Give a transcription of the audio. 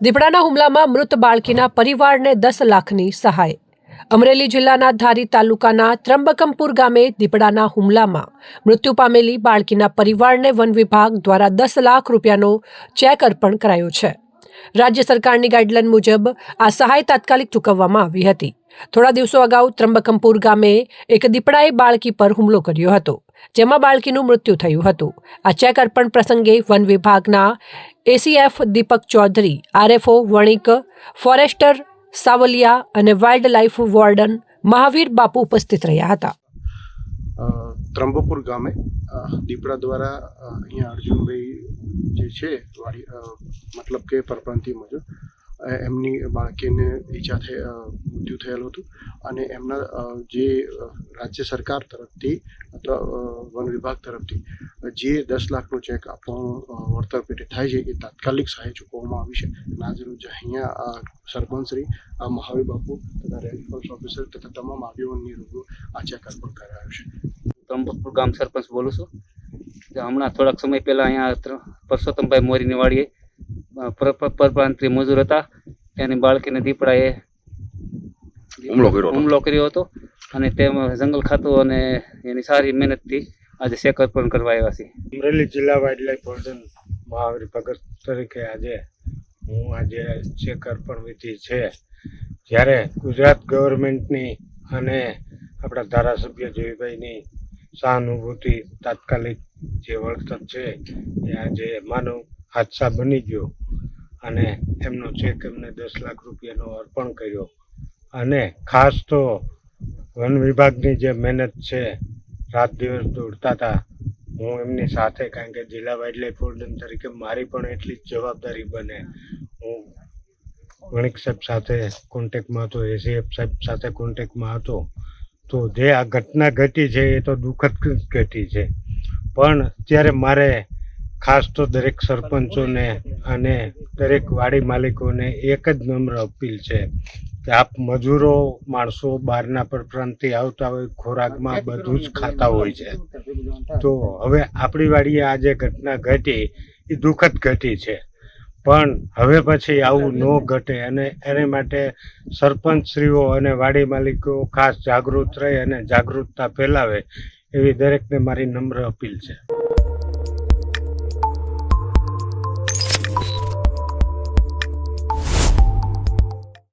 દીપડાના હુમલામાં મૃત બાળકીના પરિવારને દસ લાખની સહાય. અમરેલી જિલ્લાના ધારી તાલુકાના ત્રંબકમપુર ગામે દીપડાના હુમલામાં મૃત્યુ પામેલી બાળકીના પરિવારને વન વિભાગ દ્વારા દસ લાખ રૂપિયાનો ચેક અર્પણ કરાયો છે. રાજ્ય સરકારની ગાઈડલાઈન મુજબ આ સહાય તાત્કાલિક ચૂકવવામાં આવી હતી. થોડા દિવસો અગાઉ ત્રંબકમપુર ગામે એક દીપડાએ બાળકી પર હુમલો કર્યો હતો જેમાં બાળકીનું મૃત્યુ થયું હતું. આ ચેક અર્પણ પ્રસંગે વન વિભાગના ACF Deepak Chaudhary RFO Vanik forester Savaliya અને વાઇલ્ડ લાઇફ વોર્ડન મહાવીર બાપુ ઉપસ્થિત રહ્યા હતા. ત્રંબકપુર ગામે દીપડા દ્વારા અહીંયા અર્જુનભાઈ જે છે મતલબ કે પરપ્રાંતિ મુજબ અ, એમની બાળકીને ઈજા થઈ મૃત્યુ થયેલું હતું. અને એમના જે રાજ્ય સરકાર તરફથી અથવા વન વિભાગ તરફથી જે દસ લાખનો ચેક આપવાનું વળતર પેટે થાય છે, એ તાત્કાલિક સહાય ચૂકવવામાં આવી છે. આજ અહીંયા આ સરપંચશ્રી આ મહાવીર બાપુ તથા રેન્જ ઓફિસર તથા તમામ આગેવાનની રૂબરૂ આ ચેક અર્પણ કરાયો છે. ત્રંબકપુર ગામ સરપંચ બોલું છું. હમણાં થોડાક સમય પહેલાં અહીંયા પરસોત્તમભાઈ મોરીની વાડીએ પરપ્રાંતીય મજૂર હતા. તેની બાળકીને દીપડાએ હુમલો કર્યો હુમલો કર્યો હતો અને તેમાં જંગલ ખાતું અને એની સારી મહેનતથી આજે શેક પણ કરવા આવ્યા છે અમરેલી જિલ્લા wildlife warden Mahavir Bhagat તરીકે આજે હું આજે ચેક અર્પણ વિધિ છે. જ્યારે ગુજરાત ગવર્મેન્ટની અને આપણા ધારાસભ્ય જયભાઈની સહાનુભૂતિ તાત્કાલિક જે વળતર છે એ આજે માનવ હાદસા બની ગયો. અને એમનો ચેક એમને દસ લાખ રૂપિયાનો અર્પણ કર્યો. અને ખાસ તો વન વિભાગની જે મહેનત છે, રાત દિવસ દોડતા હતા, હું એમની સાથે કારણ કે જિલ્લા વાઇલ્ડ લાઇફ વોર્ડન તરીકે મારી પણ એટલી જ જવાબદારી બને. હું વણિક સાહેબ સાથે કોન્ટેક્ટમાં હતો એસીએફ સાહેબ સાથે કોન્ટેક્ટમાં હતો. તો જે આ ઘટના ઘટી છે, એ તો દુઃખદ ઘટી છે. પણ અત્યારે મારે ખાસ તો દરેક સરપંચોને અને દરેક વાડી માલિકોને એક જ નમ્ર અપીલ છે કે આપ મજૂરો, માણસો બહારના પરપ્રાંતથી આવતા હોય, ખોરાકમાં બધું જ ખાતા હોય છે. તો હવે આપણી વાડીએ આ જે ઘટના ઘટી એ દુઃખદ ઘટી છે. પણ હવે પછી આવું ન ઘટે અને એને માટે સરપંચશ્રીઓ અને વાડી માલિકો ખાસ જાગૃત રહે અને જાગૃતતા ફેલાવે એવી દરેકને મારી નમ્ર અપીલ છે.